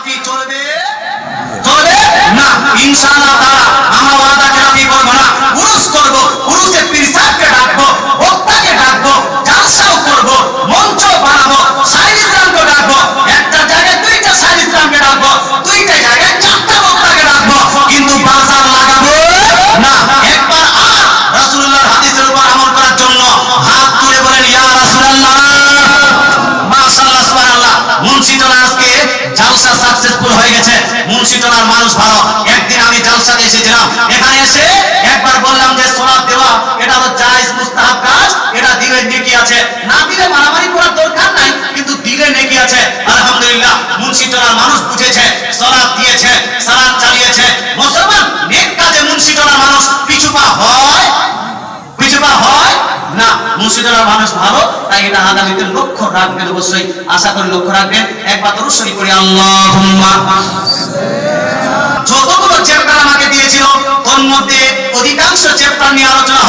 খেলাফি চলবে? চলে? না। ইনশাআল্লাহ তারা আমরা হয়ে গেছে। মুন্সিটনার মানুষ ভালো। একদিন আমি জালসাতে এসেছিলাম। এখানে এসে একবার বললাম যে, সোলাত দেওয়া, এটা তো জায়েজ মুস্তাহাব কাজ, এটা দিলে নেকি আছে। না দিলে মারামারি না। মুর্শিদাবাদ মানুষ ভালো, তাই এটা আগামীতে লক্ষ্য রাখবেন অবশ্যই। আশা করি লক্ষ্য রাখবেন। একবার তো করে আল্লাহ যতগুলো চ্যাপ্টার আমাকে দিয়েছিল তোর মধ্যে অধিকাংশ চ্যাপ্টার নিয়ে আলোচনা